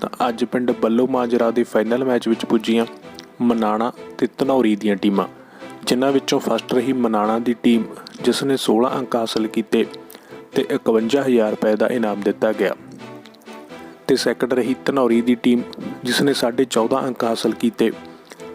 ਤਾਂ ਅੱਜ ਪਿੰਡ ਬੱਲੋ ਮਾਜਰਾ ਦੇ ਫਾਈਨਲ ਮੈਚ ਵਿੱਚ ਪੁੱਜੀਆਂ ਮਨਾਣਾ ਤੇ ਧਨੌਰੀ ਦੀਆਂ ਟੀਮਾਂ, ਜਿਨ੍ਹਾਂ ਵਿੱਚੋਂ ਫਸਟ ਰਹੀ ਮਨਾਣਾ ਦੀ ਟੀਮ ਜਿਸ ਨੇ 16 ਅੰਕ ਹਾਸਲ ਕੀਤੇ ਤੇ 51000 ਰੁਪਏ ਦਾ ਇਨਾਮ ਦਿੱਤਾ ਗਿਆ। ਤੇ ਸੈਕੰਡ ਰਹੀ ਧਨੌਰੀ ਦੀ ਟੀਮ ਜਿਸ ਨੇ 14.5 ਅੰਕ ਹਾਸਲ ਕੀਤੇ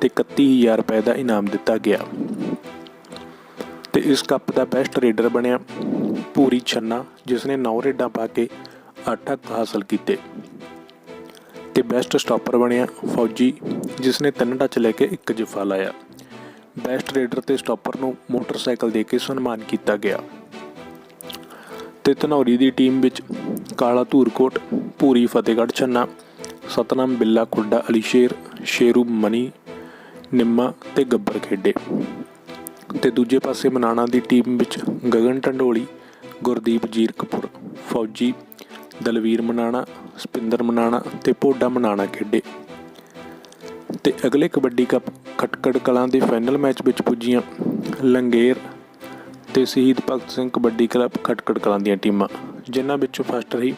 ਤੇ 31000 ਰੁਪਏ ਦਾ ਇਨਾਮ ਦਿੱਤਾ ਗਿਆ। ਤੇ ਇਸ ਕੱਪ ਦਾ ਬੈਸਟ ਰੇਡਰ ਬਣਿਆ ਪੂਰੀ ਛੰਨਾ ਜਿਸ ਨੇ 9 ਰੇਡਾਂ ਪਾ ਕੇ 8 ਅੰਕ ਹਾਸਲ ਕੀਤੇ। ਤੇ ਬੈਸਟ ਸਟਾਪਰ ਬਣਿਆ ਫੌਜੀ ਜਿਸ ਨੇ ਤਿੰਨ ਟੱਚ ਲੈ ਕੇ ਇੱਕ ਜਫਾ ਲਾਇਆ। ਬੈਸਟ ਰੇਡਰ ਤੇ ਸਟਾਪਰ ਨੂੰ ਮੋਟਰਸਾਈਕਲ ਦੇ ਕੇ ਸਨਮਾਨ ਕੀਤਾ ਗਿਆ। ਤੇ ਧਨੌਰੀ ਦੀ ਟੀਮ ਵਿੱਚ ਕਾਲਾ ਧੂਰਕੋਟ ਪੂਰੀ ਫਤਿਹਗੜ੍ਹ ਛੰਨਾ, ਸਤਨਾਮ ਬਿੱਲਾ ਖੁੱਡਾ, ਅਲੀਸ਼ੇਰ, ਸ਼ੇਰੂ ਮਨੀ, ਨਿੰਮਾ ਤੇ ਗੱਬਰ ਖੇਡੇ। ਤੇ ਦੂਜੇ ਪਾਸੇ ਮਨਾਣਾ ਦੀ ਟੀਮ ਵਿੱਚ ਗਗਨ ਟੰਡੋਲੀ, ਗੁਰਦੀਪ ਜੀਰਕਪੁਰ, ਫੌਜੀ ਦਲਵੀਰ ਮਨਾਣਾ, ਸਪਿੰਦਰ ਮਨਾਣਾ ਤੇ ਪੋਡਾ ਮਨਾਣਾ ਖੇਡੇ। ਤੇ ਅਗਲੇ ਕਬੱਡੀ ਕੱਪ ਖਟਕੜ ਕਲਾਂ ਦੇ ਫਾਈਨਲ ਮੈਚ ਵਿੱਚ ਪੁੱਜੀਆਂ ਲੰਗੇਰ ਤੇ ਸ਼ਹੀਦ ਭਗਤ ਸਿੰਘ ਕਬੱਡੀ ਕਲੱਬ ਖਟਕੜ ਕਲਾਂ ਦੀਆਂ ਟੀਮਾਂ, ਜਿਨ੍ਹਾਂ ਵਿੱਚੋਂ ਫਸਟ ਰਹੀ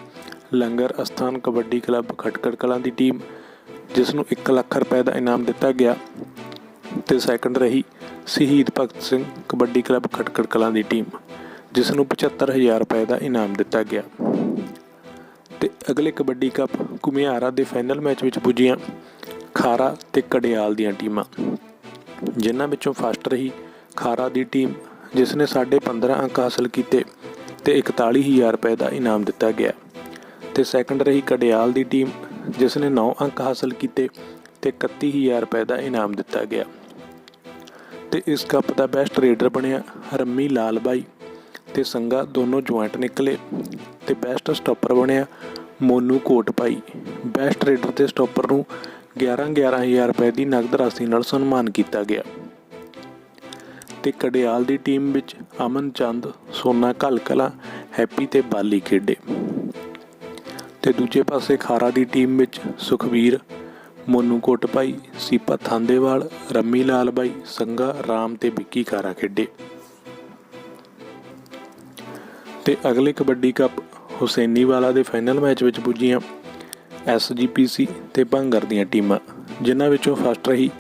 ਲੰਗਰ ਅਸਥਾਨ ਕਬੱਡੀ ਕਲੱਬ ਖਟਕੜ ਕਲਾਂ ਦੀ ਟੀਮ, ਜਿਸ ਨੂੰ 1 ਲੱਖ ਰੁਪਏ ਦਾ ਇਨਾਮ ਦਿੱਤਾ ਗਿਆ ਤੇ ਸੈਕੰਡ ਰਹੀ ਸ਼ਹੀਦ ਭਗਤ ਸਿੰਘ ਕਬੱਡੀ ਕਲੱਬ ਖਟਕੜ ਕਲਾਂ ਦੀ ਟੀਮ, ਜਿਸ ਨੂੰ 75000 ਰੁਪਏ ਦਾ ਇਨਾਮ ਦਿੱਤਾ ਗਿਆ। ਤੇ ਅਗਲੇ ਕਬੱਡੀ ਕੱਪ ਕੁਮਿਆਰਾ ਦੇ ਫਾਈਨਲ ਮੈਚ ਵਿੱਚ ਪੁੱਜੀਆਂ ਖਾਰਾ ਤੇ ਕੜਿਆਲ ਦੀਆਂ ਟੀਮਾਂ। ਜਿਨ੍ਹਾਂ ਵਿੱਚੋਂ ਫਸਟ ਰਹੀ ਖਾਰਾ ਦੀ ਟੀਮ, ਜਿਸ ਨੇ 15.5 ਅੰਕ ਹਾਸਲ ਕੀਤੇ ਤੇ 41000 ਰੁਪਏ ਦਾ ਇਨਾਮ ਦਿੱਤਾ ਗਿਆ। ਤੇ ਸੈਕੰਡ ਰਹੀ ਕੜਿਆਲ ਦੀ ਟੀਮ, ਜਿਸ ਨੇ 9 ਅੰਕ ਹਾਸਲ ਕੀਤੇ ਤੇ 31000 ਰੁਪਏ ਦਾ ਇਨਾਮ ਦਿੱਤਾ ਗਿਆ। ਤੇ ਇਸ ਕੱਪ ਦਾ ਬੈਸਟ ਰੇਡਰ ਬਣਿਆ ਰੰਮੀ ਲਾਲ ਬਾਈ ਤੇ ਸੰਗਾ ਦੋਨੋਂ ਜੁਆਇੰਟ ਨਿਕਲੇ ਤੇ ਬੈਸਟ ਸਟਾਪਰ ਬਣਿਆ ਮੋਨੂ ਕੋਟਪਾਈ ਬੈਸਟ ਰੇਡਰ ਤੇ ਸਟਾਪਰ ਨੂੰ 11 11000 ਰੁਪਏ ਦੀ ਨਗਦ ਰਾਸ਼ੀ ਨਾਲ ਸਨਮਾਨ ਕੀਤਾ ਗਿਆ। ਤੇ ਕੜਿਆਲ ਦੀ ਟੀਮ ਵਿੱਚ ਅਮਨ ਚੰਦ, ਸੋਨਾ ਕਲਕਲਾ ਹੈਪੀ ਤੇ ਬਾਲੀ ਖੇਡੇ। ਤੇ ਦੂਜੇ ਪਾਸੇ ਖਾਰਾ ਦੀ ਟੀਮ ਵਿੱਚ ਸੁਖਵੀਰ, ਮੋਨੂ ਕੋਟਪਾਈ ਸੀਪਾ ਥਾਂਦੇਵਾਲ, ਰੰਮੀ ਲਾਲ ਬਾਈ ਸੰਗਾ ਰਾਮ ਤੇ ਵਿੱਕੀ ਖਾਰਾ ਖੇਡੇ। ਤੇ ਅਗਲੇ ਕਬੱਡੀ ਕੱਪ ਹੁਸੈਨੀਵਾਲਾ ਦੇ ਫਾਈਨਲ ਮੈਚ ਵਿੱਚ ਪੁੱਜੀਆਂ ਐਸਜੀਪੀਸੀ ਤੇ ਭੰਗਰ ਦੀਆਂ ਟੀਮਾਂ, ਜਿਨ੍ਹਾਂ ਵਿੱਚੋਂ ਫਸਟ ਰਹੀ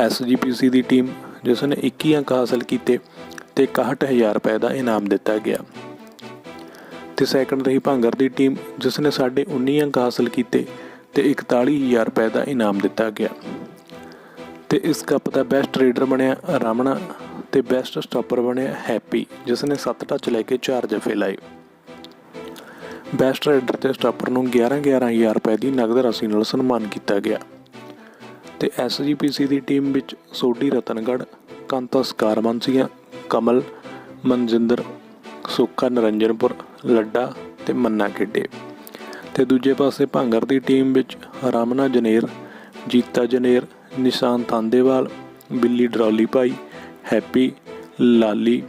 ਐਸਜੀਪੀਸੀ ਦੀ ਟੀਮ, ਜਿਸ ਨੇ 21 ਅੰਕ ਹਾਸਲ ਕੀਤੇ ਤੇ 61000 ਰੁਪਏ ਦਾ ਇਨਾਮ ਦਿੱਤਾ ਗਿਆ। ਤੇ ਸੈਕੰਡ ਰਹੀ ਭੰਗਰ ਦੀ ਟੀਮ, ਜਿਸ ਨੇ ਸਾਡੇ 19 ਅੰਕ ਹਾਸਲ ਕੀਤੇ ਤੇ 41000 ਰੁਪਏ ਦਾ ਇਨਾਮ ਦਿੱਤਾ ਗਿਆ। ਤੇ ਇਸ ਕੱਪ ਦਾ ਬੈਸਟ ਰੇਡਰ ਬਣਿਆ ਰਾਮਣਾ ਤੇ ਬੈਸਟ ਸਟਾਪਰ ਬਣਿਆ ਹੈਪੀ, ਜਿਸ ਨੇ 7 ਟੱਚ ਲੈ ਕੇ 4 ਜਫੇ ਲਾਏ। ਬੈਸਟ ਰਾਈਡਰ ਤੇ ਸਟਾਪਰ ਨੂੰ 11 11000 ਰੁਪਏ ਦੀ ਨਗਦ ਰਾਸ਼ੀ ਨਾਲ ਸਨਮਾਨ ਕੀਤਾ ਗਿਆ। ਤੇ ਐਸਜੀਪੀਸੀ ਦੀ ਟੀਮ ਵਿੱਚ ਸੋਢੀ ਰਤਨਗੜ੍ਹ, ਕਾਂਤਾ ਸਕਾਰਮੰਸੀਆਂ ਕਮਲ, ਮਨਜਿੰਦਰ, ਸੁੱਖਾ ਨਰੰਜਨਪੁਰ, ਲੱਡਾ ਤੇ ਮੰਨਾ ਖੇਡੇ। ਤੇ ਦੂਜੇ ਪਾਸੇ ਭਾਂਗਰ ਦੀ ਟੀਮ ਵਿੱਚ ਰਾਮਨਾ ਜਨੇਰ, ਜੀਤਾ ਜਨੇਰ, ਨਿਸ਼ਾਨ ਤਾਂਦੇਵਾਲ, ਬਿੱਲੀ ਡਰੌਲੀ ਭਾਈ, ਹੈਪੀ, ਲਾਲੀ,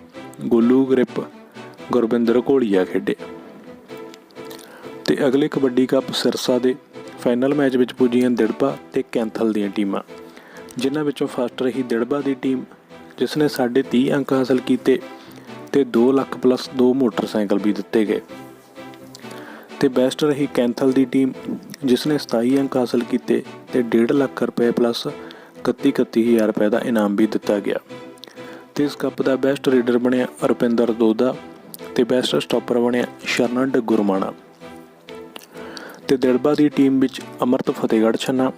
ਗੋਲੂ ਗ੍ਰਿਪ ਗੁਰਬਿੰਦਰ ਘੋਲੀਆ ਖੇਡੇ। ਤੇ ਅਗਲੇ ਕਬੱਡੀ ਕੱਪ ਸਿਰਸਾ ਦੇ ਫਾਈਨਲ ਮੈਚ ਵਿੱਚ ਪੁੱਜੀਆਂ ਦਿੜਬਾ ਤੇ ਕੈਂਥਲ ਦੀਆਂ ਟੀਮਾਂ, ਜਿਨ੍ਹਾਂ ਵਿੱਚੋਂ ਫਸਟ ਰਹੀ ਦਿੜਬਾ ਦੀ ਟੀਮ, ਜਿਸ ਨੇ 30 ਅੰਕ ਹਾਸਲ ਕੀਤੇ ਤੇ 2 ਲੱਖ ਪਲੱਸ 2 ਮੋਟਰਸਾਈਕਲ ਵੀ ਦਿੱਤੇ ਗਏ। ਤੇ ਬੈਸਟ ਰਹੀ ਕੈਂਥਲ ਦੀ ਟੀਮ, ਜਿਸ ਨੇ 27 ਅੰਕ ਹਾਸਲ ਕੀਤੇ ਤੇ 1.5 ਲੱਖ ਰੁਪਏ ਪਲੱਸ 31 31000 ਰੁਪਏ ਦਾ ਇਨਾਮ ਵੀ ਦਿੱਤਾ ਗਿਆ। ਤੇ ਇਸ ਕੱਪ ਦਾ ਬੈਸਟ ਰੇਡਰ ਬਣਿਆ ਰੁਪਿੰਦਰ ਦੋਦਾ ਤੇ ਬੈਸਟ ਸਟਾਪਰ ਬਣਿਆ ਸ਼ਰਨ ਡਗੁਰਮਾਣਾ ਤੇ ਦਿੜਬਾ ਦੀ ਟੀਮ ਵਿੱਚ ਅਮਰਤ ਫਤਿਹਗੜ੍ਹ ਛੰਨਾ,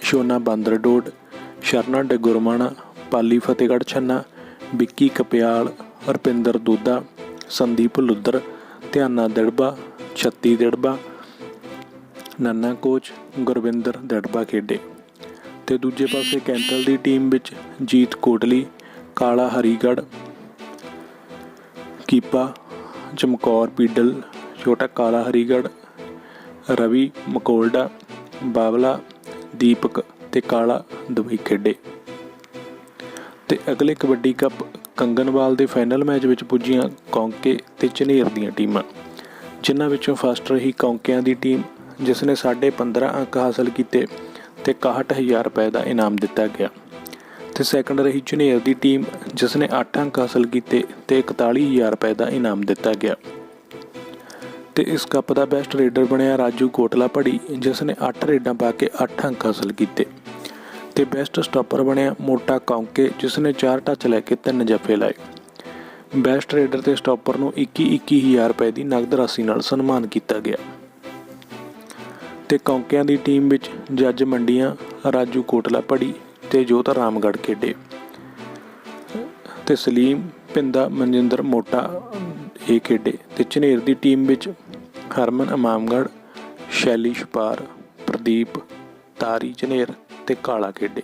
ਸ਼ੋਨਾ ਬਾਂਦਰਡੋਡ ਸ਼ਰਨਾ ਡਗੁਰਮਾਣਾ, ਪਾਲੀ ਫਤਿਹਗੜ੍ਹ ਛੰਨਾ, ਵਿੱਕੀ ਕਪਿਆਲ ਰੁਪਿੰਦਰ ਦੋਦਾ, ਸੰਦੀਪ ਲੁੱਦਰ, ਧਿਆਨਾ ਦਿੜਬਾ, ਛੱਤੀ ਦਿੜਬਾ, ਨੰਨਾ ਕੋਚ, ਗੁਰਵਿੰਦਰ ਦਿੜਬਾ ਖੇਡੇ। ਤੇ ਦੂਜੇ ਪਾਸੇ ਕੈਂਟਲ ਦੀ ਟੀਮ ਵਿੱਚ ਜੀਤ ਕੋਟਲੀ, ਕਾਲਾ ਹਰੀਗੜ੍ਹ, ਕੀਪਾ, ਚਮਕੌਰ ਪੀਡਲ, ਛੋਟਾ ਕਾਲਾ ਹਰੀਗੜ੍ਹ ਰਵੀ, ਮਕੋਲਡਾ ਬਾਬਲਾ ਦੀਪਕ ਤੇ ਕਾਲਾ ਦੁਬਈ ਖੇਡੇ। ਤੇ ਅਗਲੇ ਕਬੱਡੀ ਕੱਪ ਕੰਗਨਵਾਲ ਦੇ ਫਾਈਨਲ ਮੈਚ ਵਿੱਚ ਪੁੱਜੀਆਂ ਕੌਂਕੇ ਤੇ ਝਨੇਰ ਦੀਆਂ ਟੀਮਾਂ, ਜਿਨ੍ਹਾਂ ਵਿੱਚੋਂ ਫਸਟ ਰਹੀ ਕੌਂਕਿਆਂ ਦੀ ਟੀਮ ਜਿਸ ਨੇ 15.5 ਅੰਕ ਹਾਸਲ ਕੀਤੇ ਤੇ 61000 ਰੁਪਏ ਦਾ ਇਨਾਮ ਦਿੱਤਾ ਗਿਆ। ਤੇ ਸੈਕੰਡ ਰਹੀ ਝੁਨੇਰ ਦੀ ਟੀਮ ਜਿਸ ਨੇ 8 ਅੰਕ ਹਾਸਲ ਕੀਤੇ ਤੇ 41000 ਰੁਪਏ ਦਾ ਇਨਾਮ ਦਿੱਤਾ ਗਿਆ। ਤੇ ਇਸ ਕੱਪ ਦਾ ਬੈਸਟ ਰੇਡਰ ਬਣਿਆ ਰਾਜੂ ਕੋਟਲਾ ਪੜੀ ਜਿਸ ਨੇ 8 ਰੇਡਾਂ ਪਾ ਕੇ 8 ਅੰਕ ਹਾਸਲ ਕੀਤੇ। ਤੇ ਬੈਸਟ ਸਟਾਪਰ ਬਣਿਆ ਮੋਟਾ ਕੌਂਕੇ ਜਿਸ ਨੇ 4 ਟੱਚ ਲੈ ਕੇ 3 ਜੱਫੇ ਲਾਏ। ਬੈਸਟ ਰੇਡਰ ਤੇ ਸਟਾਪਰ ਨੂੰ 21-21000 ਰੁਪਏ ਦੀ ਨਗਦ ਰਾਸ਼ੀ ਨਾਲ ਸਨਮਾਨ ਕੀਤਾ ਗਿਆ। ਤੇ ਕੌਂਕਿਆਂ ਦੀ ਟੀਮ ਵਿੱਚ ਜੱਜ ਮੰਡੀਆਂ ਰਾਜੂ ਕੋਟਲਾ ਭੜੀ ਤੇ ਜੋਤ ਰਾਮਗੜ੍ਹ ਖੇਡੇ। ਤੇ ਸਲੀਮ, ਪਿੰਦਾ, ਮਨਜਿੰਦਰ ਮੋਟਾ ਇਹ ਖੇਡੇ ਤੇ ਝਨੇਰ ਦੀ ਟੀਮ ਵਿੱਚ ਹਰਮਨ ਇਮਾਮਗੜ੍ਹ ਸ਼ੈਲੀ ਛਪਾਰ, ਪ੍ਰਦੀਪ, ਤਾਰੀ ਝਨੇਰ ਤੇ ਕਾਲਾ ਖੇਡੇ।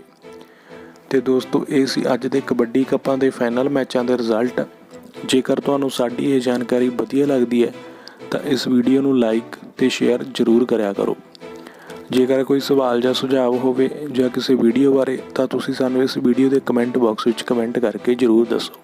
ਤੇ ਦੋਸਤੋ, ਇਹ ਸੀ ਅੱਜ ਦੇ ਕਬੱਡੀ ਕੱਪਾਂ ਦੇ ਫਾਈਨਲ ਮੈਚਾਂ ਦੇ ਰਿਜ਼ਲਟ। ਜੇਕਰ ਤੁਹਾਨੂੰ ਸਾਡੀ ਇਹ ਜਾਣਕਾਰੀ ਵਧੀਆ ਲੱਗਦੀ ਹੈ, ਤਾਂ ਇਸ ਵੀਡੀਓ ਨੂੰ ਲਾਈਕ ਤੇ ਸ਼ੇਅਰ ਜ਼ਰੂਰ ਕਰਿਆ ਕਰੋ। ਜੇਕਰ ਕੋਈ ਸਵਾਲ ਜਾਂ ਸੁਝਾਅ ਹੋਵੇ ਜਾਂ ਕਿਸੇ ਵੀਡੀਓ ਬਾਰੇ, ਤਾਂ ਤੁਸੀਂ ਸਾਨੂੰ ਇਸ ਵੀਡੀਓ ਦੇ ਕਮੈਂਟ ਬਾਕਸ ਵਿੱਚ ਕਮੈਂਟ ਕਰਕੇ ਜ਼ਰੂਰ ਦੱਸੋ।